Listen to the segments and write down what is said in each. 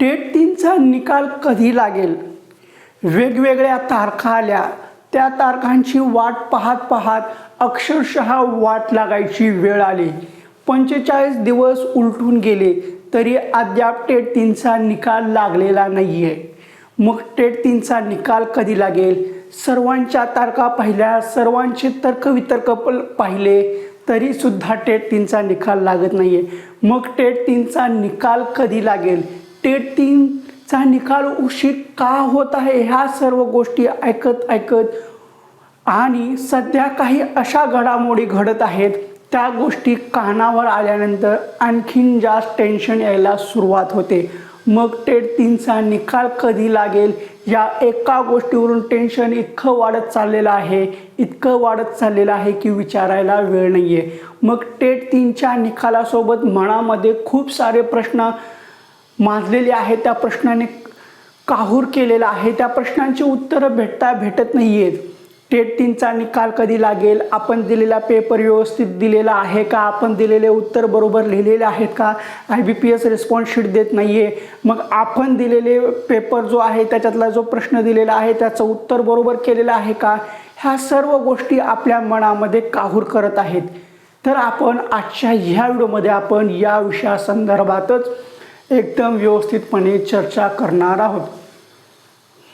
TET तीनचा निकाल कधी लागेल? वेगवेगळ्या तारखा आल्या. त्या तारखांची वाट पाहत पाहत अक्षरशः वाट लागायची वेळ आली. पंचेचाळीस दिवस उलटून गेले तरी अद्याप टेट तीनचा निकाल लागलेला नाही आहे मग टेट तीनचा निकाल कधी लागेल? सर्वांच्या तारखा पाहिल्या सर्वांचे तर्कवितर्क पाहिले तरीसुद्धा टेट तीनचा निकाल लागत नाही आहे मग टेट तीनचा निकाल कधी लागेल? टेट तीनचा निकाल उशीर का होत आहे ह्या सर्व गोष्टी ऐकत ऐकत आणि सध्या काही अशा घडामोडी घडत आहेत. त्या गोष्टी कानावर आल्यानंतर आणखीन जास्त टेन्शन यायला सुरुवात होते. मग टेट तीनचा निकाल कधी लागेल? या एका गोष्टीवरून टेन्शन इतकं वाढत चाललेलं आहे इतकं वाढत चाललेलं आहे की विचारायला वेळ नाही आहे मग टेट तीनच्या निकालासोबत मनामध्ये खूप सारे प्रश्न माजलेली आहे त्या प्रश्नाने काहूर केलेला आहे. त्या प्रश्नांची उत्तरं भेटता भेटत नाही आहेत टेट तीनचा निकाल कधी लागेल? आपण दिलेला पेपर व्यवस्थित दिलेला आहे का? आपण दिलेले उत्तर बरोबर लिहिलेले आहेत का? I B P S response sheet देत नाही आहे मग आपण दिलेले पेपर जो आहे त्याच्यातला जो प्रश्न दिलेला आहे त्याचं उत्तर बरोबर केलेलं आहे का? ह्या सर्व गोष्टी आपल्या मनामध्ये काहूर करत आहेत. तर आपण आजच्या ह्या व्हिडिओमध्ये आपण या विषयासंदर्भातच एकदम व्यवस्थितपणे चर्चा करणार आहोत.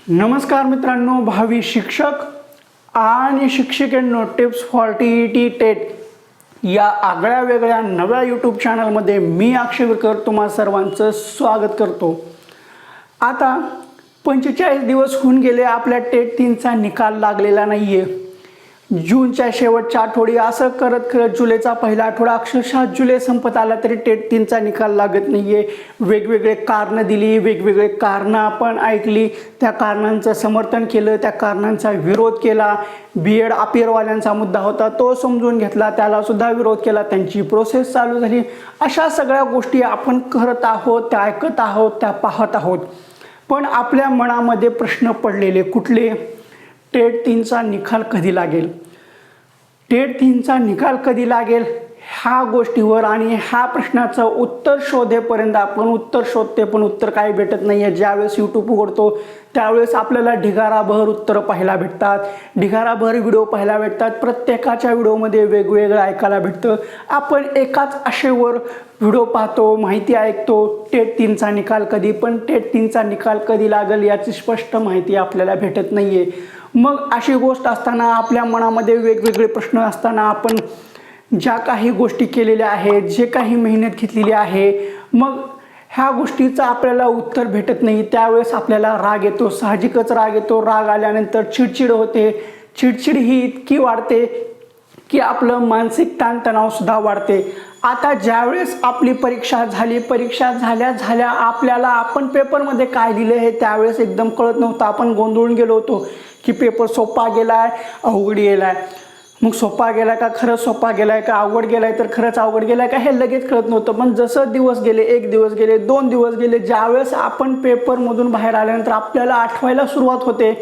नमस्कार मित्रांनो भावी शिक्षक आणि शिक्षिकेंनो tips for T E T TET या आगळ्या वेगळ्या नव्या यूट्यूब चॅनलमध्ये मी अक्षय तुम्हा सर्वांचं स्वागत करतो. आता पंचेचाळीस दिवस होऊन गेले आपल्या टेट तीनचा निकाल लागलेला नाही आहे जूनच्या शेवटच्या आठवडी असं करत करत जुलैचा पहिला आठवडा अक्षरशः जुलै संपत आला तरी टेट तीनचा निकाल लागत नाही आहे वेगवेगळे कारणं दिली वेगवेगळे कारणं आपण ऐकली. त्या कारणांचं समर्थन केलं त्या कारणांचा विरोध केला. बी एड अपियरवाल्यांचा मुद्दा होता तो समजून घेतला. त्याला सुद्धा विरोध केला. त्यांची प्रोसेस चालू झाली. अशा सगळ्या गोष्टी आपण करत आहोत त्या ऐकत आहोत त्या पाहत आहोत. पण आपल्या मनामध्ये प्रश्न पडलेले कुठले? टेट तीनचा निकाल कधी लागेल? टेट तीनचा निकाल कधी लागेल? ह्या गोष्टीवर आणि ह्या प्रश्नाचं उत्तर शोधेपर्यंत आपण उत्तर शोधते पण उत्तर काही भेटत नाही आहे ज्यावेळेस यूट्यूब उघडतो त्यावेळेस आपल्याला ढिगाराभर उत्तरं पाहायला भेटतात. ढिगाराभर व्हिडिओ पाहायला भेटतात. प्रत्येकाच्या व्हिडिओमध्ये वेगवेगळं ऐकायला भेटतं. आपण एकाच आशेवर व्हिडिओ पाहतो माहिती ऐकतो टेट तीनचा निकाल कधी? पण टेट तीनचा निकाल कधी लागेल याची स्पष्ट माहिती आपल्याला भेटत नाही आहे मग अशी गोष्ट असताना आपल्या मनामध्ये वेगवेगळे प्रश्न असताना आपण ज्या काही गोष्टी केलेल्या आहेत जे काही मेहनत घेतलेली आहे मग ह्या गोष्टीचं आपल्याला उत्तर भेटत नाही. त्यावेळेस आपल्याला राग येतो साहजिकच राग येतो. राग आल्यानंतर चिडचिड होते. चिडचिड ही इतकी वाढते की आपलं मानसिक ताणतणावसुद्धा वाढते. आता ज्यावेळेस आपली परीक्षा झाली परीक्षा झाल्या झाल्या आपल्याला आपण पेपरमध्ये काय दिलं हे त्यावेळेस एकदम कळत नव्हतं. आपण गोंधळून गेलो होतो. की पेपर सोपा आहे अवघड गेला आहे मग सोपा गेला का खरंच सोपा आहे का अवघड आहे तर खरंच अवघड आहे का हे लगेच कळत नव्हतं. पण जसं दिवस गेले एक दिवस गेले दोन दिवस गेले ज्यावेळेस आपण पेपरमधून बाहेर आल्यानंतर आपल्याला आठवायला सुरुवात होते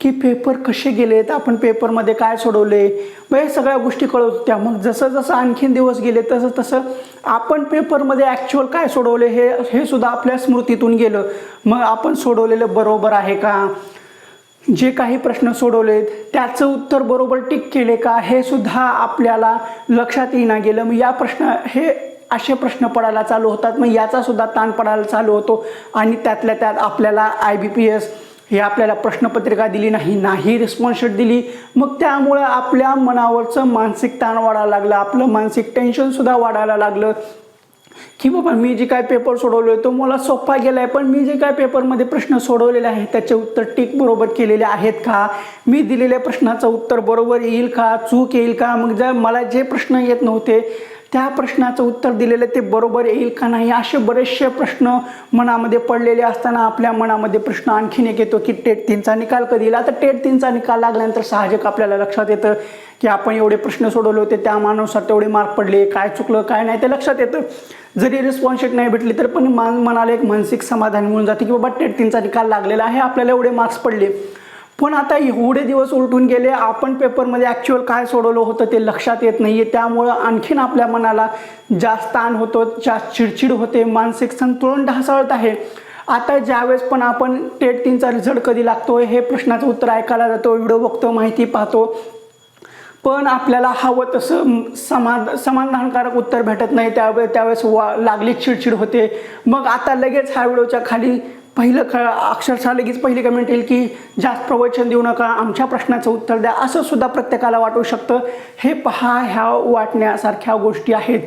की पेपर कसे गेलेत आपण पेपरमध्ये काय सोडवले मग हे सगळ्या गोष्टी कळत होत्या. मग जसं जसं आणखीन दिवस गेले तसं तसं आपण पेपरमध्ये ॲक्च्युअल काय सोडवले हे हे सुद्धा आपल्या स्मृतीतून गेलं. मग आपण सोडवलेलं बरोबर आहे का? जे काही प्रश्न सोडवलेत त्याचं उत्तर बरोबर टिक केले का हे सुद्धा आपल्याला लक्षात येईना गेलं. मग या प्रश्न हे असे प्रश्न पडायला चालू होतात. मग याचा सुद्धा ताण पडायला चालू होतो. आणि त्यातल्या त्यात आपल्याला आय बी पी एस हे आपल्याला प्रश्नपत्रिका दिली नाही नाही रिस्पॉन्सशीट दिली. मग त्यामुळं आपल्या मनावरचं मानसिक ताण वाढायला लागलं. आपलं मानसिक टेन्शनसुद्धा वाढायला लागलं. की बाबा मी जे काय पेपर सोडवलो तो मला सोपा गेला आहे पण मी जे काय पेपरमध्ये प्रश्न सोडवलेले आहेत त्याचे उत्तर टिक बरोबर केलेले आहेत का? मी दिलेल्या प्रश्नाचं उत्तर बरोबर येईल का? चूक येईल का? मग जर मला जे प्रश्न येत नव्हते त्या प्रश्नाचं उत्तर दिलेलं ते बरोबर येईल का नाही? असे बरेचसे प्रश्न मनामध्ये पडलेले असताना आपल्या मनामध्ये प्रश्न आणखीन एक येतो की टेट तीनचा निकाल कधी येईल? आता टेट तीनचा निकाल लागल्यानंतर साहजिक आपल्याला लक्षात येतं की आपण एवढे प्रश्न सोडवले होते त्या मानानुसार तेवढे मार्क पडले काय चुकलं काय नाही ते लक्षात येतं. जरी रिस्पॉन्सशीट नाही भेटली तर पण मान मनाला एक मानसिक समाधान मिळून जाते की बाबा टेट तीनचा निकाल लागलेला आहे आपल्याला एवढे मार्क्स पडले. पण आता एवढे दिवस उलटून गेले आपण पेपरमध्ये ॲक्च्युअल काय सोडवलं होतं ते लक्षात येत नाही आहे त्यामुळं आणखीन आपल्या मनाला जास्त ताण होतो जास्त चिडचिड होते मानसिक संतुलन ढासळत आहे. आता ज्यावेळेस पण आपण टेट तीनचा रिझल्ट कधी लागतो हे प्रश्नाचं उत्तर ऐकायला जातो व्हिडिओ बघतो माहिती पाहतो. पण आपल्याला हवं तसं समा समाधानकारक उत्तर भेटत नाही. त्यावेळेस त्यावेळेस वा लागली चिडचिड होते. मग आता लगेच ह्या व्हिडिओच्या खाली पहिलं ख अक्षरशः लगेच पहिली कमेंट येईल की जास्त प्रवचन देऊ नका आमच्या प्रश्नाचं उत्तर द्या. असं सुद्धा प्रत्येकाला वाटू शकतं. हे पहा ह्या वाटण्यासारख्या गोष्टी आहेत.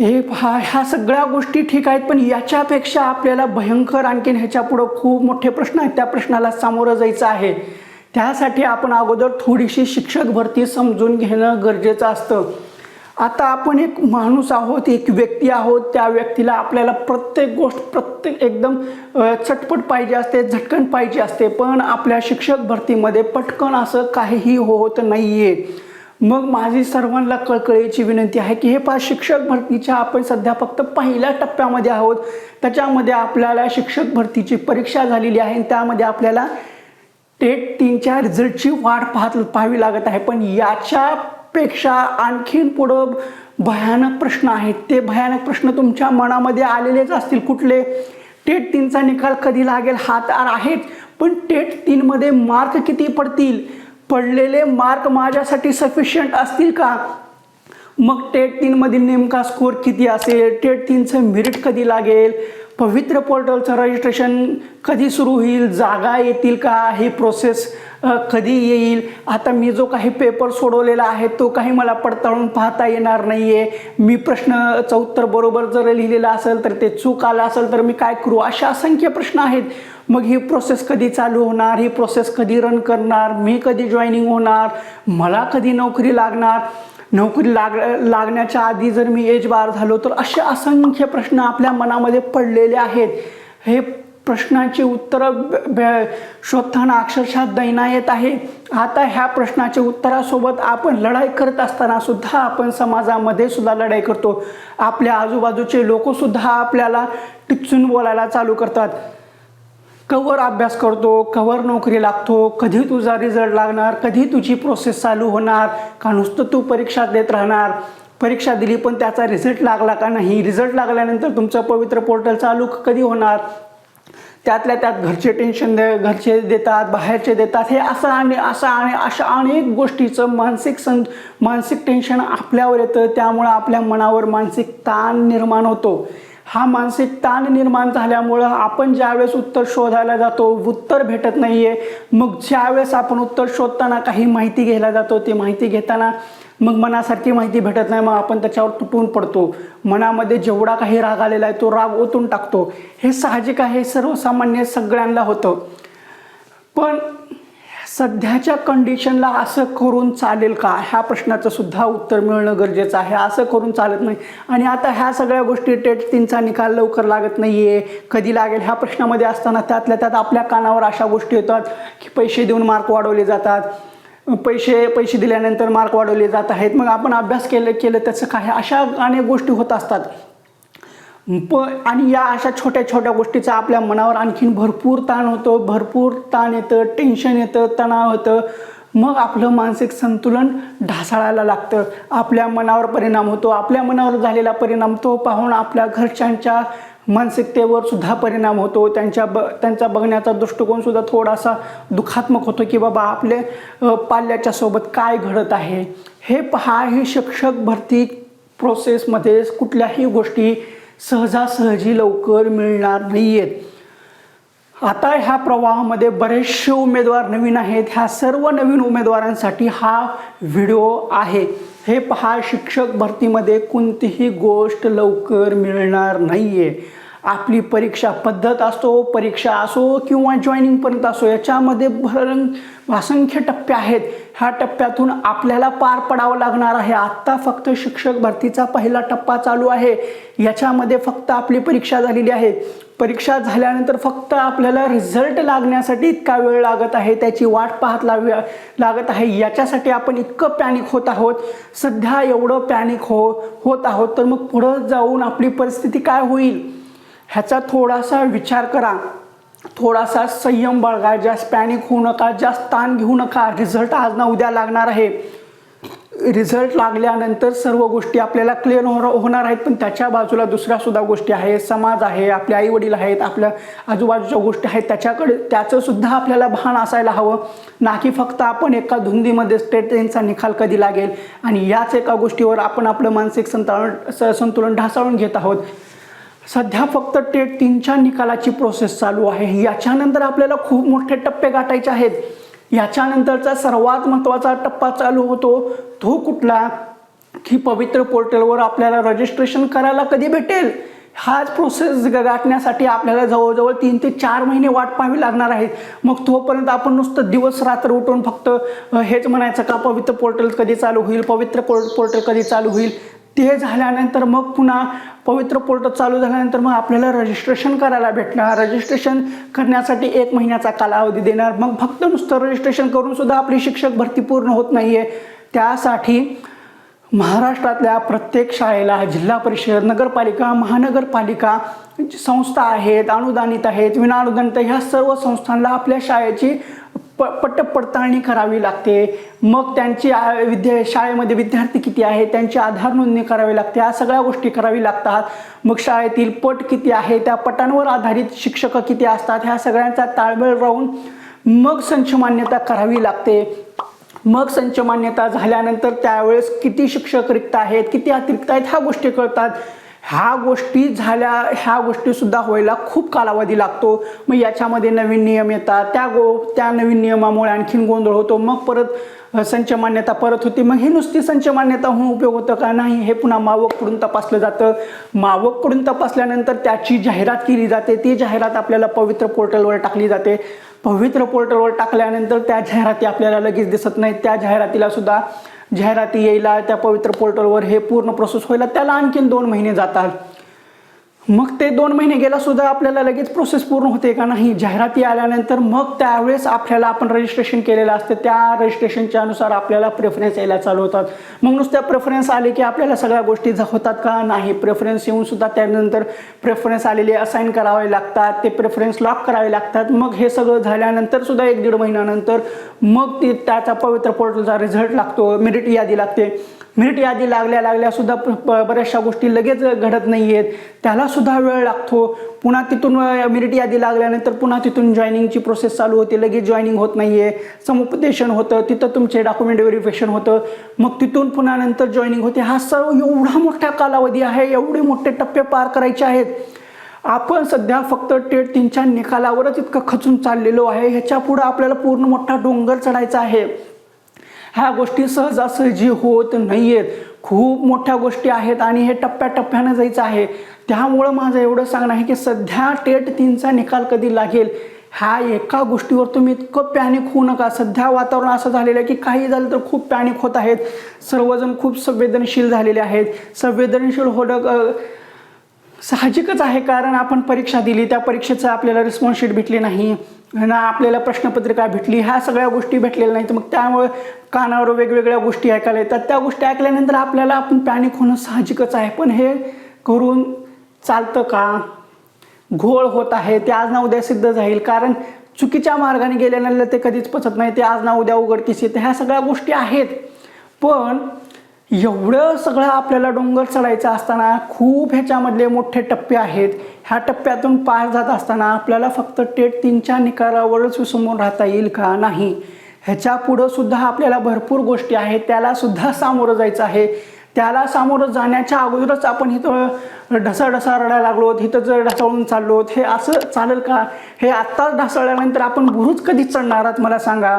हे पहा ह्या सगळ्या गोष्टी ठीक आहेत पण याच्यापेक्षा आपल्याला भयंकर आणखीन ह्याच्यापुढं खूप मोठे प्रश्न आहेत. त्या प्रश्नाला सामोरं जायचं आहे. त्यासाठी आपण अगोदर थोडीशी शिक्षक भरती समजून घेणं गरजेचं असतं. आता आपण एक माणूस आहोत एक व्यक्ती आहोत त्या व्यक्तीला आपल्याला प्रत्येक गोष्ट प्रत्येक एकदम चटपट पाहिजे असते झटकन पाहिजे असते. पण आपल्या शिक्षक भरतीमध्ये पटकन असं काहीही होत नाही आहे मग माझी सर्वांना कळकळीची विनंती आहे की हे पाच शिक्षक भरतीच्या आपण सध्या फक्त पहिल्या टप्प्यामध्ये आहोत. त्याच्यामध्ये आपल्याला शिक्षक भरतीची परीक्षा झालेली आहे आणि त्यामध्ये आपल्याला टेट तीनच्या रिझल्टची वाट पाहत पाहावी लागत आहे. पण याच्या पेक्षा आणखीन पुढं भयानक प्रश्न आहेत. ते भयानक प्रश्न तुमच्या मनामध्ये आलेलेच असतील कुठले? टेट तीनचा निकाल कधी लागेल? हा तर आहेच पण टेट तीनमध्ये मार्क किती पडतील? पडलेले मार्क माझ्यासाठी सफिशियंट असतील का? मग टेट तीनमधील नेमका स्कोर किती असेल? टेट तीनचं मेरिट कधी लागेल? पवित्र पोर्टलचं रजिस्ट्रेशन कधी सुरू होईल? जागा येतील का? ही प्रोसेस कधी येईल. आता मी जो काही पेपर सोडवलेला आहे तो काही मला पडताळून पाहता येणार नाही आहे मी प्रश्नचं उत्तर बरोबर जर लिहिलेलं असेल तर ते चूक आलं असेल तर मी काय करू? अशा असंख्य प्रश्न आहेत. मग ही प्रोसेस कधी चालू होणार? ही प्रोसेस कधी रन करणार? मी कधी जॉईनिंग होणार? मला कधी नोकरी लागणार? नोकरी लाग लागण्याच्या आधी जर मी एज बार झालो तर असे असंख्य प्रश्न आपल्या मनामध्ये पडलेले आहेत. हे प्रश्नाची उत्तरं ब- शोधताना अक्षरशः दैना येत आहे. आता ह्या प्रश्नाच्या उत्तरासोबत आपण लढाई करत असताना सुद्धा आपण समाजामध्ये सुद्धा लढाई करतो. आपल्या आजूबाजूचे लोकसुद्धा आपल्याला टिचून बोलायला चालू करतात. कवर अभ्यास करतो कवर नोकरी लागतो कधी तुझा रिझल्ट लागणार कधी तुझी प्रोसेस चालू होणार का नुसतं तू परीक्षा देत राहणार? परीक्षा दिली पण त्याचा रिझल्ट लागला का नाही? रिझल्ट लागल्यानंतर तुमचं पवित्र पोर्टल चालू कधी होणार? त्यातल्या त्यात घरचे टेन्शन दे घरचे देतात बाहेरचे देतात हे असं आणि असं आणि अशा अनेक गोष्टीचं मानसिक सं मानसिक टेन्शन आपल्यावर येतं त्यामुळं आपल्या मनावर मानसिक ताण निर्माण होतो. हा मानसिक ताण निर्माण झाल्यामुळं आपण ज्यावेळेस उत्तर शोधायला जातो उत्तर भेटत नाही आहे मग ज्यावेळेस आपण उत्तर शोधताना काही माहिती घ्यायला जातो ती माहिती घेताना मग मनासारखी माहिती भेटत नाही मग आपण त्याच्यावर तुटून पडतो. मनामध्ये जेवढा काही राग आलेला आहे तो राग ओतून टाकतो. हे साहजिक आहे सर्वसामान्य सगळ्यांना होतं. पण सध्याच्या कंडिशनला असं करून चालेल का? ह्या प्रश्नाचं सुद्धा उत्तर मिळणं गरजेचं आहे. असं करून चालत नाही. आणि आता ह्या सगळ्या गोष्टी टेट तीनचा निकाल लवकर लागत नाही आहे कधी लागेल? ह्या प्रश्नामध्ये असताना त्यातल्या त्यात आपल्या कानावर अशा गोष्टी येतात की पैसे देऊन मार्क वाढवले जातात. पैसे पैसे दिल्यानंतर मार्क वाढवले जात आहेत. मग आपण अभ्यास केलं केलं त्याचं काय अशा अनेक गोष्टी होत असतात. प आणि या अशा छोट्या छोट्या गोष्टीचा आपल्या मनावर आणखीन भरपूर ताण होतो. भरपूर ताण येतं टेन्शन येतं तणाव होतं. मग आपलं मानसिक संतुलन ढासाळायला लागतं. आपल्या मनावर परिणाम होतो. आपल्या मनावर झालेला परिणाम तो पाहून आपल्या घरच्यांच्या मानसिकतेवर सुद्धा परिणाम होतो. त्यांच्या ब त्यांचा बघण्याचा दृष्टिकोन सुद्धा थोडासा दुःखात्मक होतो की बाबा आपले पाल्याच्या सोबत काय घडत आहे? हे पहा ही शिक्षक भरती प्रोसेसमध्ये कुठल्याही गोष्टी सहजासहजी लवकर मिळणार नाही आहेत आता ह्या प्रवाहामध्ये बरेचसे उमेदवार नवीन आहेत. ह्या सर्व नवीन उमेदवारांसाठी हा व्हिडिओ आहे. हे पहा शिक्षक भरतीमध्ये कोणतीही गोष्ट लवकर मिळणार नाही आहे आपली परीक्षा पद्धत असो परीक्षा असो किंवा जॉईनिंगपर्यंत असो याच्यामध्ये भरंग असंख्य टप्पे आहेत. ह्या टप्प्यातून आपल्याला पार पडावं लागणार आहे. आत्ता फक्त शिक्षक भरतीचा पहिला टप्पा चालू आहे. याच्यामध्ये फक्त आपली परीक्षा झालेली आहे. परीक्षा झाल्यानंतर फक्त आपल्याला रिझल्ट लागण्यासाठी इतका वेळ लागत आहे. त्याची वाट पाहत लावी लागत आहे. याच्यासाठी आपण इतकं पॅनिक होत आहोत. सध्या एवढं पॅनिक हो होत आहोत. तर मग पुढं जाऊन आपली परिस्थिती काय होईल? ह्याचा थोडासा विचार करा. थोडासा संयम बाळगा. जास्त पॅनिक होऊ नका. जास्त ताण घेऊ नका. रिझल्ट आज ना उद्या लागणार आहे. रिझल्ट लागल्यानंतर सर्व गोष्टी आपल्याला क्लिअर होणार आहेत. पण त्याच्या बाजूला दुसऱ्यासुद्धा गोष्टी आहेत समाज आहे. आपले आई वडील आहेत. आपल्या आजूबाजूच्या गोष्टी आहेत. त्याच्याकडे त्याचंसुद्धा आपल्याला भान असायला हवं. ना की फक्त आपण एका धुंदीमध्ये स्टेट टेनचा निकाल कधी लागेल? आणि याच एका गोष्टीवर आपण आपलं मानसिक संतुलन स- संतुलन ढासळून घेत आहोत. सध्या फक्त टेट तीनच्या निकालाची प्रोसेस चालू आहे. याच्यानंतर आपल्याला खूप मोठे टप्पे गाठायचे आहेत. याच्यानंतरचा सर्वात महत्त्वाचा टप्पा चालू होतो तो कुठला? की पवित्र पोर्टलवर आपल्याला रजिस्ट्रेशन करायला कधी भेटेल? हाच प्रोसेस गाठण्यासाठी आपल्याला जवळजवळ तीन ते चार महिने वाट पाहावी लागणार आहे मग तोपर्यंत आपण नुसतं दिवस रात्र उठून फक्त हेच म्हणायचं का पवित्र पोर्टल कधी चालू होईल? पवित्र पोर्टल कधी चालू होईल? ते झाल्यानंतर मग पुन्हा पवित्र पोर्टल चालू झाल्यानंतर मग आपल्याला रजिस्ट्रेशन करायला भेटणार. रजिस्ट्रेशन करण्यासाठी एक महिन्याचा कालावधी देणार. मग फक्त नुसतं रजिस्ट्रेशन करून सुद्धा आपली शिक्षक भरती पूर्ण होत नाही आहे त्यासाठी महाराष्ट्रातल्या प्रत्येक शाळेला जिल्हा परिषद नगरपालिका महानगरपालिका संस्था आहेत अनुदानित आहेत विनाअनुदानित ह्या सर्व संस्थांना आपल्या शाळेची प पट्ट पडताळणी करावी लागते. मग त्यांची विद्या शाळेमध्ये विद्यार्थी किती आहे त्यांची आधार नोंदणी करावी लागते. या सगळ्या गोष्टी करावी लागतात. मग शाळेतील पट किती आहे त्या पटांवर आधारित शिक्षक किती असतात ह्या सगळ्यांचा ताळमेळ राहून मग संच मान्यता करावी लागते. मग संच मान्यता झाल्यानंतर त्यावेळेस किती शिक्षक रिक्त आहेत किती अतिरिक्त आहेत ह्या गोष्टी कळतात. ह्या गोष्टी झाल्या ह्या गोष्टीसुद्धा व्हायला खूप कालावधी लागतो. मग याच्यामध्ये नवीन नियम येतात. त्या गो त्या नवीन नियमामुळे आणखीन गोंधळ होतो. मग परत संच मान्यता परत होती. मग हे नुसती संच मान्यता होऊन उपयोग होतं का? नाही. हे पुन्हा मावककडून तपासलं जातं. मावककडून तपासल्यानंतर त्याची जाहिरात केली जाते. ती जाहिरात आपल्याला पवित्र पोर्टलवर टाकली जाते. पवित्र पोर्टलवर टाकल्यानंतर त्या जाहिराती आपल्याला लगेच दिसत नाहीत. त्या जाहिरातीला सुद्धा जाहिराती यायला त्या पवित्र पोर्टलवर हे पूर्ण प्रोसेस व्हायला त्याला आणखीन दोन महिने जातात. मग ते दोन महिने गेला सुद्धा आपल्याला लगेच प्रोसेस पूर्ण होते का नाही? जाहिराती आल्यानंतर मग त्यावेळेस आपल्याला आपण रजिस्ट्रेशन केलेलं असतं. त्या रजिस्ट्रेशनच्या अनुसार आपल्याला प्रेफरन्स यायला चालू होतात. मग नुसत्या प्रेफरन्स आले की आपल्याला सगळ्या गोष्टी होतात का नाही? प्रेफरन्स येऊन सुद्धा त्यानंतर प्रेफरन्स आलेले असाईन करावे लागतात. ते प्रेफरन्स लॉक करावे लागतात. मग हे सगळं झाल्यानंतर सुद्धा एक दीड महिन्यानंतर मग ते त्याचा पवित्र पोर्टलचा रिझल्ट लागतो. मेरिट यादी लागते. मिनिट यादी लागल्या लागल्या सुद्धा प- बऱ्याचशा गोष्टी लगेच घडत नाही आहेत त्याला सुद्धा वेळ लागतो. पुन्हा तिथून मेरिट यादी लागल्यानंतर पुन्हा तिथून जॉईनिंगची प्रोसेस चालू होते. लगेच जॉईनिंग होत नाही आहे समुपदेशन होतं. तिथं तुमचे डॉक्युमेंट व्हेरिफिकेशन होतं. मग तिथून पुन्हा नंतर जॉईनिंग होते. हा सर्व एवढा मोठा कालावधी आहे. एवढे मोठे टप्पे पार करायचे आहेत. आपण सध्या फक्त टेट तीनच्या निकालावरच इतकं खचून चाललेलो आहे. ह्याच्या पुढं आपल्याला पूर्ण मोठा डोंगर चढायचा आहे. ह्या गोष्टी सहजासहजी होत नाही आहेत खूप मोठ्या गोष्टी आहेत आणि हे टप्प्याटप्प्यानं जायचं आहे. त्यामुळं माझं एवढं सांगणं आहे की सध्या टेट तीनचा निकाल कधी लागेल? ह्या एका गोष्टीवर तुम्ही इतकं पॅनिक होऊ नका. सध्या वातावरण असं झालेलं आहे की काही झालं तर खूप पॅनिक होत आहेत. सर्वजण खूप संवेदनशील झालेले आहेत. संवेदनशील होणं साहजिकच आहे कारण आपण परीक्षा दिली त्या परीक्षेचं आपल्याला रिस्पॉन्स शीट भेटली नाही ना आपल्याला प्रश्नपत्रिका भेटली ह्या सगळ्या गोष्टी भेटलेल्या नाहीत. मग त्यामुळे कानावर वेगवेगळ्या गोष्टी ऐकायला येतात. त्या गोष्टी ऐकल्यानंतर आपल्याला आपण पॅनिक होणं साहजिकच आहे. पण हे करून चालतं का? घोळ होत आहे. ते आज ना उद्या सिद्ध जाईल. कारण चुकीच्या मार्गाने गेल्यानंतर ते कधीच पचत नाही. ते आज ना उद्या उघडकीस येते. ह्या सगळ्या गोष्टी आहेत. पण एवढं सगळं आपल्याला डोंगर चढायचं असताना खूप ह्याच्यामधले मोठे टप्पे आहेत. ह्या टप्प्यातून पार जात असताना आपल्याला फक्त टेट तीनच्या निकालावरच विसंबून राहता येईल का? नाही. ह्याच्या पुढं सुद्धा आपल्याला भरपूर गोष्टी आहेत. त्याला सुद्धा सामोरं जायचं आहे. त्याला सामोरं जाण्याच्या अगोदरच आपण इथं ढसा ढसा रडायला लागलो इथं जर ढसाळून चाललो हे असं चालेल का? हे आत्ताच ढासळल्यानंतर आपण गुरुच कधी चढणार आहात मला सांगा.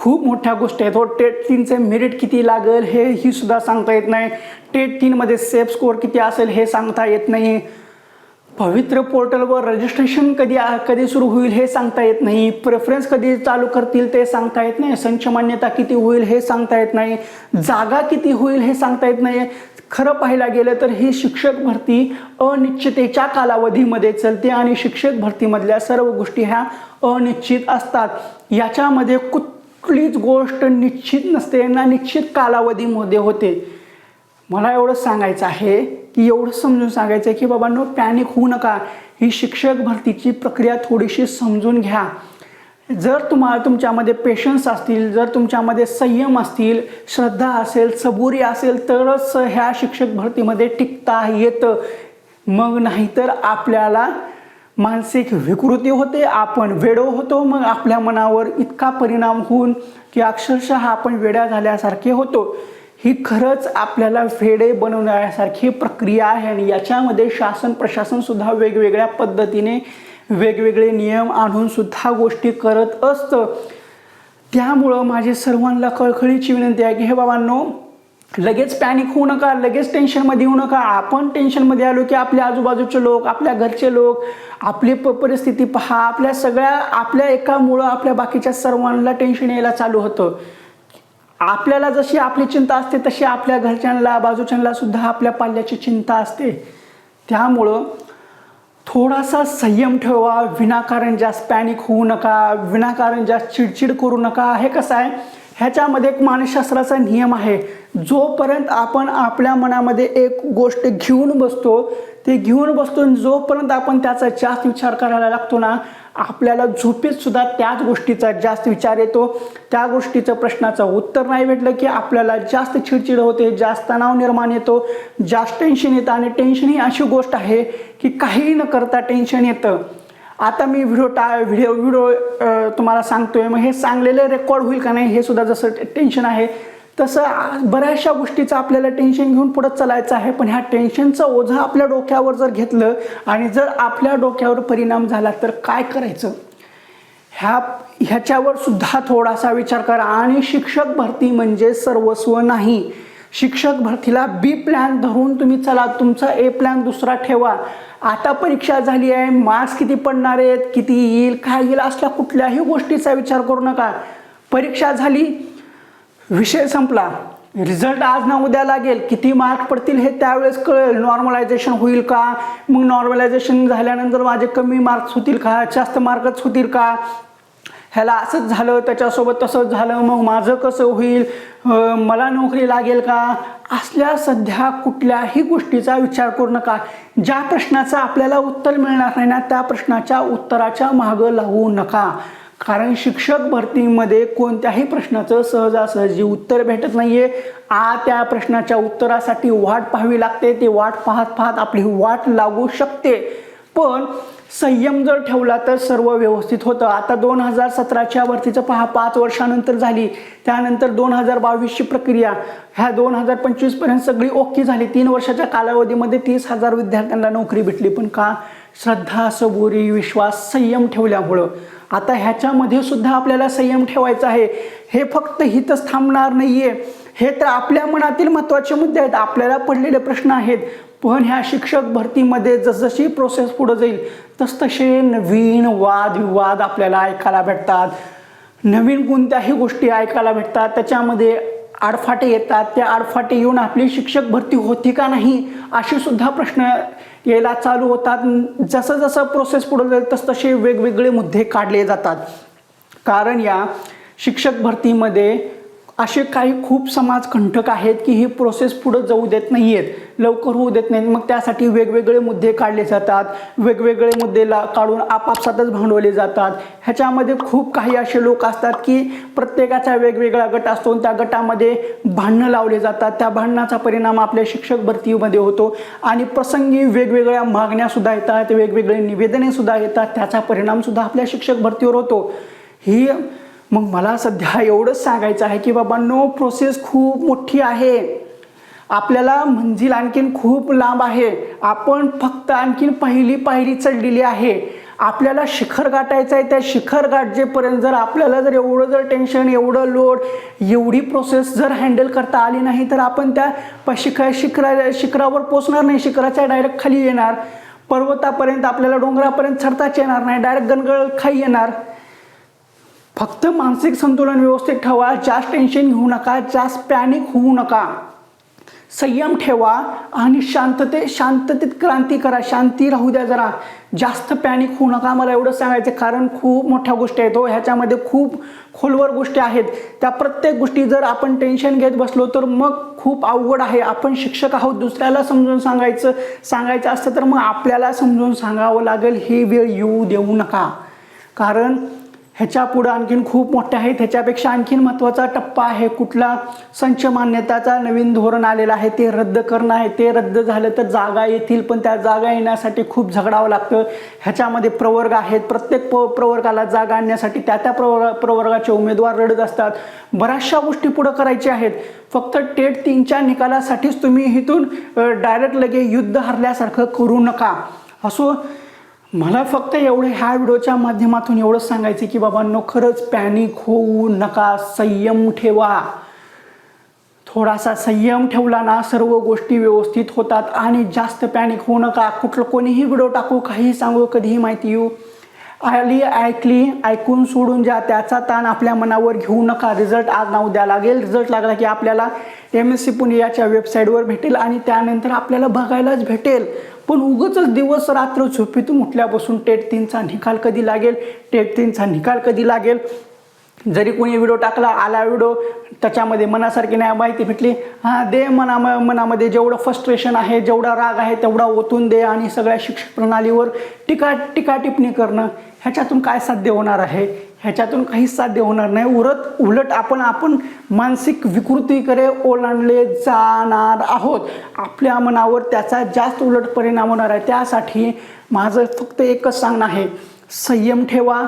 खूप मोठ्या गोष्टी आहेत हो. टेट तीनचे मेरिट किती लागेल हे ही सुद्धा सांगता येत नाही. टेट तीनमध्ये सेफ स्कोअर किती असेल हे सांगता येत नाही. पवित्र पोर्टलवर रजिस्ट्रेशन कधी कधी सुरू होईल हे सांगता येत नाही. प्रेफरन्स कधी चालू करतील ते सांगता येत नाही. संच मान्यता किती होईल हे सांगता येत नाही. जागा किती होईल हे सांगता येत नाही. खरं पाहायला गेलं तर ही शिक्षक भरती अनिश्चितेच्या कालावधीमध्ये चलते आणि शिक्षक भरतीमधल्या सर्व गोष्टी ह्या अनिश्चित असतात. याच्यामध्ये कुठलीच गोष्ट निश्चित नसते ना निश्चित कालावधीमध्ये होते. मला एवढं सांगायचं आहे की एवढं समजून सांगायचं आहे की बाबांनो पॅनिक होऊ नका. ही शिक्षक भरतीची प्रक्रिया थोडीशी समजून घ्या. जर तुम्हाला तुमच्यामध्ये पेशन्स असतील जर तुमच्यामध्ये संयम असतील श्रद्धा असेल सबुरी असेल तरच ह्या शिक्षक भरतीमध्ये टिकता येतं. मग नाहीतर आपल्याला मानसिक विकृती होते आपण वेडो होतो मग आपल्या मनावर इतका परिणाम होऊन की अक्षरशः आपण वेड्या झाल्यासारखे होतो. ही खरंच आपल्याला वेडे बनवण्यासारखी प्रक्रिया आहे आणि याच्यामध्ये शासन प्रशासनसुद्धा वेगवेगळ्या पद्धतीने वेगवेगळे नियम आणून सुद्धा गोष्टी करत असतं. त्यामुळं माझी सर्वांना कळखळीची विनंती आहे की हे बाबांनो लगेच पॅनिक होऊ नका लगेच टेन्शनमध्ये येऊ नका. आपण टेन्शनमध्ये आलो की आपल्या आजूबाजूचे लोक आपल्या घरचे लोक आपली प परिस्थिती पहा. आपल्या सगळ्या आपल्या एकामुळं आपल्या बाकीच्या सर्वांना टेन्शन यायला चालू होतं. आपल्याला जशी आपली चिंता असते तशी आपल्या घरच्यांना बाजूच्यांना सुद्धा आपल्या पाल्याची चिंता असते. त्यामुळं थोडासा संयम ठेवा. विनाकारण जास्त पॅनिक होऊ नका. विनाकारण जास्त चिडचिड करू नका. हे कसं आहे? ह्याच्यामध्ये एक मानसशास्त्राचा नियम आहे. जोपर्यंत आपण आपल्या मनामध्ये एक गोष्ट घेऊन बसतो ते घेऊन बसतो आणि जोपर्यंत आपण त्याचा जास्त विचार करायला लागतो ना आपल्याला झोपेत सुद्धा त्याच गोष्टीचा जास्त विचार येतो. त्या गोष्टीचं प्रश्नाचं उत्तर नाही भेटलं की आपल्याला जास्त चिडचिड होते जास्त तणाव निर्माण येतो. जास्त टेन्शन येतं आणि टेन्शन ही अशी गोष्ट आहे की काही न करता टेन्शन येतं. आता मी व्हिडिओ टा व्हिडिओ व्हिडिओ तुम्हाला सांगतोय. मग हे सांगलेले रेकॉर्ड होईल का नाही हे सुद्धा जसं टेन्शन आहे तसं बऱ्याचशा गोष्टीचं आपल्याला टेन्शन घेऊन पुढं चालायचं आहे. पण ह्या टेन्शनचं ओझं आपल्या डोक्यावर जर घेतलं आणि जर आपल्या डोक्यावर परिणाम झाला तर काय करायचं? ह्या ह्याच्यावर सुद्धा थोडासा विचार करा. आणि शिक्षक भरती म्हणजे सर्वस्व नाही. शिक्षक भरतीला बी प्लॅन धरून तुम्ही चला तुमचा ए प्लॅन दुसरा ठेवा. आता परीक्षा झाली आहे मार्क्स किती पडणार आहेत किती येईल काय येईल असल्या कुठल्याही गोष्टीचा विचार करू नका. परीक्षा झाली विषय संपला. रिझल्ट आज ना उद्या लागेल. किती मार्क पडतील हे त्यावेळेस कळेल. नॉर्मलायझेशन होईल का? मग नॉर्मलायझेशन झाल्यानंतर माझे कमी मार्क्स होतील का? जास्त मार्कच होतील का? ह्याला असंच झालं त्याच्यासोबत तसंच झालं मग माझं कसं होईल? मला नोकरी लागेल का? असल्या सध्या कुठल्याही गोष्टीचा विचार करू नका. ज्या प्रश्नाचं आपल्याला उत्तर मिळणार नाही ना त्या प्रश्नाच्या उत्तराच्या मागं लागू नका. कारण शिक्षक भरतीमध्ये कोणत्याही प्रश्नाचं सहजासहजी उत्तर भेटत नाही आहे आ त्या प्रश्नाच्या उत्तरासाठी वाट पाहावी लागते. ती वाट पाहत पाहत आपली वाट लागू शकते. पण संयम जर ठेवला तर सर्व व्यवस्थित होतं. आता दोन हजार सतराच्या भरतीचं पहा पाच वर्षानंतर झाली. त्यानंतर दोन हजार बावीसची प्रक्रिया. ह्या दोन हजार पंचवीसपर्यंत सगळी ओके झाली. तीन वर्षाच्या कालावधीमध्ये तीस हजार विद्यार्थ्यांना नोकरी भेटली. पण का? श्रद्धा सबुरी विश्वास संयम ठेवल्यामुळं. आता ह्याच्यामध्ये सुद्धा आपल्याला संयम ठेवायचा आहे. हे फक्त हितच थांबणार नाही आहे हे तर आपल्या मनातील महत्त्वाचे मुद्दे आहेत. आपल्याला पडलेले प्रश्न आहेत. पण ह्या शिक्षक भरतीमध्ये जसजशी प्रोसेस पुढं जाईल तसतसे नवीन वादविवाद आपल्याला ऐकायला भेटतात. नवीन कोणत्याही गोष्टी ऐकायला भेटतात. त्याच्यामध्ये आडफाटे येतात. त्या आडफाटे येऊन आपली शिक्षक भरती होती का नाही असे सुद्धा प्रश्न यायला चालू होतात. जसं जसं प्रोसेस पुढे जाईल तसतसे वेगवेगळे मुद्दे काढले जातात. कारण या शिक्षक भरतीमध्ये असे काही खूप समाजकंटक आहेत की ही प्रोसेस पुढं जाऊ देत नाही आहेत लवकर होऊ देत नाहीत. मग त्यासाठी वेगवेगळे मुद्दे काढले जातात वेगवेगळे मुद्दे ला काढून आपापसातच भांडवले जातात. ह्याच्यामध्ये खूप काही असे लोक असतात की प्रत्येकाचा वेगवेगळा गट असतो त्या गटामध्ये भांडणं लावले जातात. त्या भांडणाचा परिणाम आपल्या शिक्षक भरतीमध्ये होतो आणि प्रसंगी वेगवेगळ्या मागण्यासुद्धा येतात वेगवेगळे निवेदनेसुद्धा येतात. त्याचा परिणामसुद्धा आपल्या शिक्षक भरतीवर होतो. ही मग मला सध्या एवढंच सांगायचं आहे की बाबा नो प्रोसेस खूप मोठी आहे. आपल्याला मंजिल आणखीन खूप लांब आहे. आपण फक्त आणखीन पहिली पायरी चढलेली आहे. आपल्याला शिखर गाठायचं आहे. त्या शिखर गाठजेपर्यंत जर आपल्याला जर एवढं जर टेन्शन एवढं लोड एवढी प्रोसेस जर हँडल करता आली नाही तर आपण त्या प शिखर शिखरा शिखरावर पोचणार नाही. शिखराच्या डायरेक्ट खाली येणार. पर्वतापर्यंत आपल्याला डोंगरापर्यंत चढताच येणार नाही. डायरेक्ट गणगळ खाली येणार. फक्त मानसिक संतुलन व्यवस्थित ठेवा जास्त टेन्शन घेऊ नका जास्त पॅनिक होऊ नका. संयम ठेवा आणि शांतते शांततेत क्रांती करा शांती राहू द्या जरा. जास्त पॅनिक होऊ नका मला एवढं सांगायचं कारण खूप मोठ्या गोष्टी आहेत हो. ह्याच्यामध्ये खूप खोलवर गोष्टी आहेत. त्या प्रत्येक गोष्टी जर आपण टेन्शन घेत बसलो तर मग खूप अवघड आहे. आपण शिक्षक आहोत दुसऱ्याला समजून सांगायचं सांगायचं असतं तर मग आपल्याला समजून सांगावं लागेल. ही वेळ येऊ देऊ नका. कारण ह्याच्या पुढं आणखीन खूप मोठे आहे त्याच्यापेक्षा आणखीन महत्त्वाचा टप्पा आहे कुठला? संच मान्यताचा नवीन धोरण आलेलं आहे. ते रद्द करणं आहे. ते रद्द झालं तर जागा येतील पण त्या जागा येण्यासाठी खूप झगडावं लागतं. ह्याच्यामध्ये प्रवर्ग आहेत. प्रत्येक प प्रवर्गाला जागा आणण्यासाठी त्या त्या प्रवर्ग प्रवर्गाचे उमेदवार रडत असतात. बऱ्याचशा गोष्टी पुढं करायच्या आहेत. फक्त टेट तीनच्या निकालासाठीच तुम्ही इथून डायरेक्ट लगे युद्ध हरल्यासारखं करू नका. असो मला फक्त एवढं ह्या व्हिडिओच्या माध्यमातून एवढंच सांगायचं की बाबांनो खरंच पॅनिक होऊ नका संयम ठेवा. थोडासा संयम ठेवला ना सर्व गोष्टी व्यवस्थित होतात आणि जास्त पॅनिक होऊ नका. कुठलं कोणीही व्हिडिओ टाकू काही सांगू कधीही माहिती येऊ. आली ऐकली ऐकून सोडून जा. त्याचा ताण आपल्या मनावर घेऊ नका. रिझल्ट आज ना उद्या लागेल. रिझल्ट लागला की आपल्याला एम एस सी पुणे याच्या वेबसाईटवर भेटेल आणि त्यानंतर आपल्याला बघायलाच भेटेल. पण उगच दिवस रात्र झोपेतून उठल्यापासून टेट तीनचा निकाल कधी लागेल? टेट तीनचा निकाल कधी लागेल? जरी कोणी व्हिडिओ टाकला आला व्हिडिओ त्याच्यामध्ये मनासारखी नाही माहिती भेटली. हां दे मना मनामध्ये जेवढं फ्रस्ट्रेशन आहे जेवढा राग आहे तेवढा ओतून दे आणि सगळ्या शिक्षण प्रणालीवर टीका टीका टिप्पणी करणं ह्याच्यातून काय साध्य होणार आहे? ह्याच्यातून काहीच साध्य होणार नाही. उरत उलट आपण आपण मानसिक विकृतीकडे ओलांडले जाणार आहोत. आपल्या मनावर त्याचा जास्त उलट परिणाम होणार आहे. त्यासाठी माझं फक्त एकच सांगणं आहे. संयम ठेवा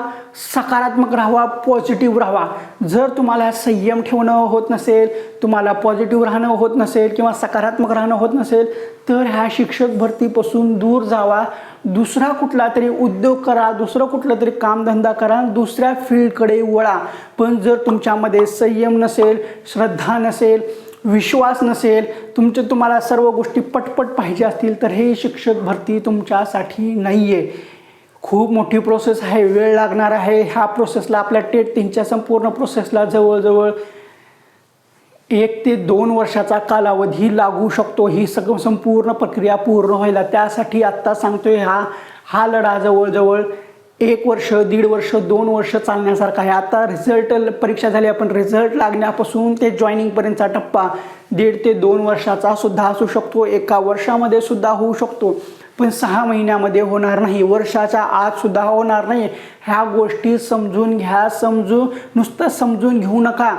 सकारात्मक राहावा पॉझिटिव्ह राहावा. जर तुम्हाला संयम ठेवणं होत नसेल तुम्हाला पॉझिटिव्ह राहणं होत नसेल किंवा सकारात्मक राहणं होत नसेल तर ह्या शिक्षक भरतीपासून दूर जावा. दुसरा कुठला तरी उद्योग करा दुसरं कुठलं तरी कामधंदा करा दुसऱ्या फील्डकडे वळा. पण जर तुमच्यामध्ये संयम नसेल श्रद्धा नसेल विश्वास नसेल तुमचे तुम्हाला सर्व गोष्टी पटपट पाहिजे असतील तर हे शिक्षक भरती तुमच्यासाठी नाही आहे खूप मोठी प्रोसेस आहे वेळ लागणार आहे. ह्या प्रोसेसला आपल्या टेट तीनच्या संपूर्ण प्रोसेसला जवळजवळ एक ते दोन वर्षाचा कालावधी लागू शकतो. ही सग संपूर्ण प्रक्रिया पूर्ण व्हायला. त्यासाठी आत्ता सांगतोय हा हा लढा जवळजवळ एक वर्ष दीड वर्ष दोन वर्ष चालण्यासारखा आहे. आता रिझल्ट परीक्षा झाली आपण रिझल्ट लागण्यापासून ते जॉईनिंगपर्यंतचा टप्पा दीड ते दोन वर्षाचा सुद्धा असू शकतो. एका वर्षामध्ये सुद्धा होऊ शकतो. पण सहा महिन्यामध्ये होणार नाही वर्षाच्या आत सुद्धा होणार नाही. ह्या गोष्टी समजून घ्या समजून नुसतं समजून घेऊ नका.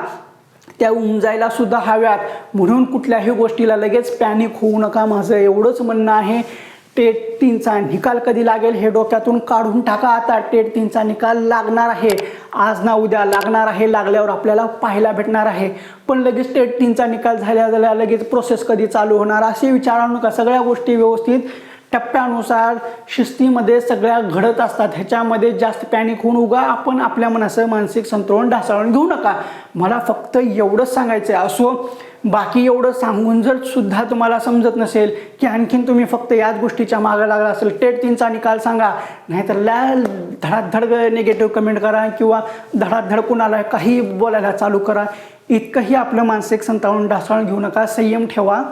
त्या उमजायला सुद्धा हव्यात. म्हणून कुठल्याही गोष्टीला लगेच पॅनिक होऊ नका. माझं एवढंच म्हणणं आहे. टेट तीनचा निकाल कधी लागेल हे डोक्यातून काढून टाका आता. टेट तीनचा निकाल लागणार आहे. आज ना उद्या लागणार आहे. लागल्यावर आपल्याला पाहायला भेटणार आहे. पण लगेच टेट तीनचा निकाल झाल्या झाल्या लगेच प्रोसेस कधी चालू होणार? असे विचारू नका. सगळ्या गोष्टी व्यवस्थित टप्प्यानुसार शिस्तीमध्ये सगळ्या घडत असतात. ह्याच्यामध्ये जास्त पॅनिक होऊन उगा आपण आपल्या मनाचं मानसिक संतुलन ढासाळून घेऊ नका. मला फक्त एवढंच सांगायचं आहे असो बाकी एवढं सांगून जर सुद्धा तुम्हाला समजत नसेल की आणखीन तुम्ही फक्त याच गोष्टीच्या मागं लागला असेल टेट तीनचा निकाल सांगा. नाहीतर ल्या धडाधड निगेटिव्ह कमेंट करा किंवा धडाधड कुणाला काही बोलायला चालू करा. इतकंही आपलं मानसिक संतुलन ढासाळून घेऊ नका. संयम ठेवा.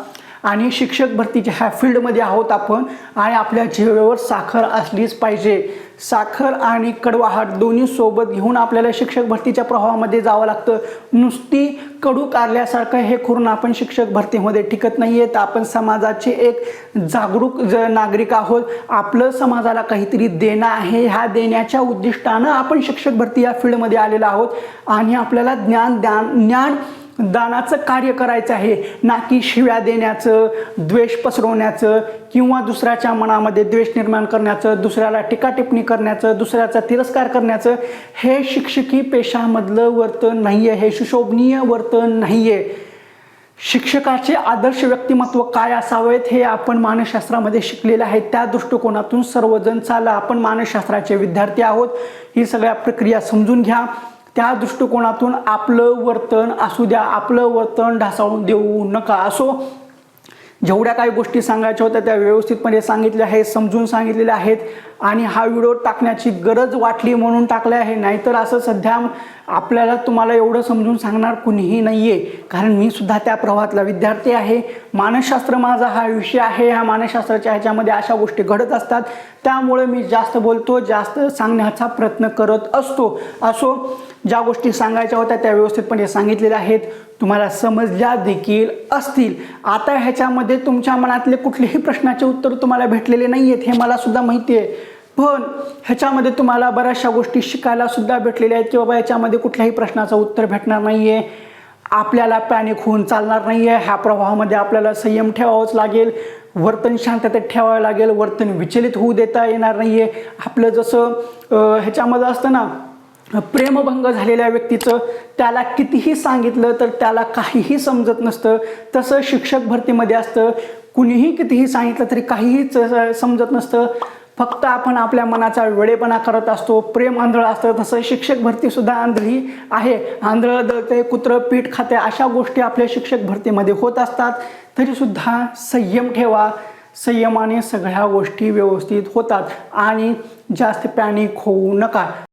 आणि शिक्षक भरतीच्या ह्या फील्डमध्ये आहोत आपण. आणि आपल्या जीवेवर साखर असलीच पाहिजे. साखर आणि कडवाहट दोन्ही सोबत घेऊन आपल्याला शिक्षक भरतीच्या प्रवाहामध्ये जावं लागतं. नुसती कडू कारल्यासारखं हे करून आपण शिक्षक भरतीमध्ये टिकत नाही आहेत आपण समाजाचे एक जागरूक ज नागरिक आहोत. आपलं समाजाला काहीतरी देणं आहे. ह्या देण्याच्या उद्दिष्टानं आपण शिक्षक भरती या फील्डमध्ये आलेलो आहोत. आणि आपल्याला ज्ञान ज्ञान ज्ञान दानाचं कार्य करायचं आहे. ना की शिव्या देण्याचं द्वेष पसरवण्याचं किंवा दुसऱ्याच्या मनामध्ये द्वेष निर्माण करण्याचं दुसऱ्याला टीकाटिप्पणी करण्याचं दुसऱ्याचा तिरस्कार करण्याचं हे शिक्षकी पेशामधलं वर्तन नाही आहे हे सुशोभनीय वर्तन नाही आहे शिक्षकाचे आदर्श व्यक्तिमत्व काय असावेत हे आपण मानसशास्त्रामध्ये शिकलेलं आहे. त्या दृष्टिकोनातून सर्वजण चाला. आपण मानसशास्त्राचे विद्यार्थी आहोत. ही सगळ्या प्रक्रिया समजून घ्या. त्या दृष्टिकोनातून आपलं वर्तन असू द्या आपलं वर्तन ढासाळून देऊ नका. असो जेवढ्या काही गोष्टी सांगायच्या होत्या त्या व्यवस्थितपणे सांगितल्या आहेत समजून सांगितलेल्या आहेत आणि हा व्हिडिओ टाकण्याची गरज वाटली म्हणून टाकले आहे. नाहीतर असं सध्या आपल्याला तुम्हाला एवढं समजून सांगणार कुणीही नाही आहे कारण मी सुद्धा त्या प्रवाहातला विद्यार्थी आहे. मानसशास्त्र माझा हा विषय आहे. ह्या मानसशास्त्राच्या ह्याच्यामध्ये अशा गोष्टी घडत असतात. त्यामुळे मी जास्त बोलतो जास्त सांगण्याचा प्रयत्न करत असतो. असो ज्या गोष्टी सांगायच्या होत्या त्या व्यवस्थितपणे सांगितलेल्या आहेत तुम्हाला समजल्या देखील असतील. आता ह्याच्यामध्ये तुमच्या मनातले कुठलेही प्रश्नाचे उत्तर तुम्हाला भेटलेले नाही आहेत हे मला सुद्धा माहिती आहे. पण ह्याच्यामध्ये तुम्हाला बऱ्याचशा गोष्टी शिकायला सुद्धा भेटलेल्या आहेत की बाबा याच्यामध्ये कुठल्याही प्रश्नाचं उत्तर भेटणार नाही आहे आपल्याला पॅनिक होऊन चालणार नाही आहे ह्या प्रवाहामध्ये आपल्याला संयम ठेवावंच लागेल. वर्तन शांततेत ठेवावं लागेल वर्तन विचलित होऊ देता येणार नाही आहे आपलं जसं ह्याच्यामध्ये असतं ना प्रेमभंग झालेल्या व्यक्तीचं त्याला कितीही सांगितलं तर त्याला काहीही समजत नसतं. तसं शिक्षक भरतीमध्ये असतं कुणीही कितीही सांगितलं तरी काहीही समजत नसतं. फक्त आपण आपल्या मनाचा वेळेपणा करत असतो प्रेम आंधळ असतं तसं शिक्षक भरतीसुद्धा आंधळी आहे. आंधळ दळते कुत्र पीठ खाते अशा गोष्टी आपल्या शिक्षक भरतीमध्ये होत असतात. तरीसुद्धा संयम ठेवा. संयमाने सगळ्या गोष्टी व्यवस्थित होतात. आणि जास्त पॅनिक होऊ नका.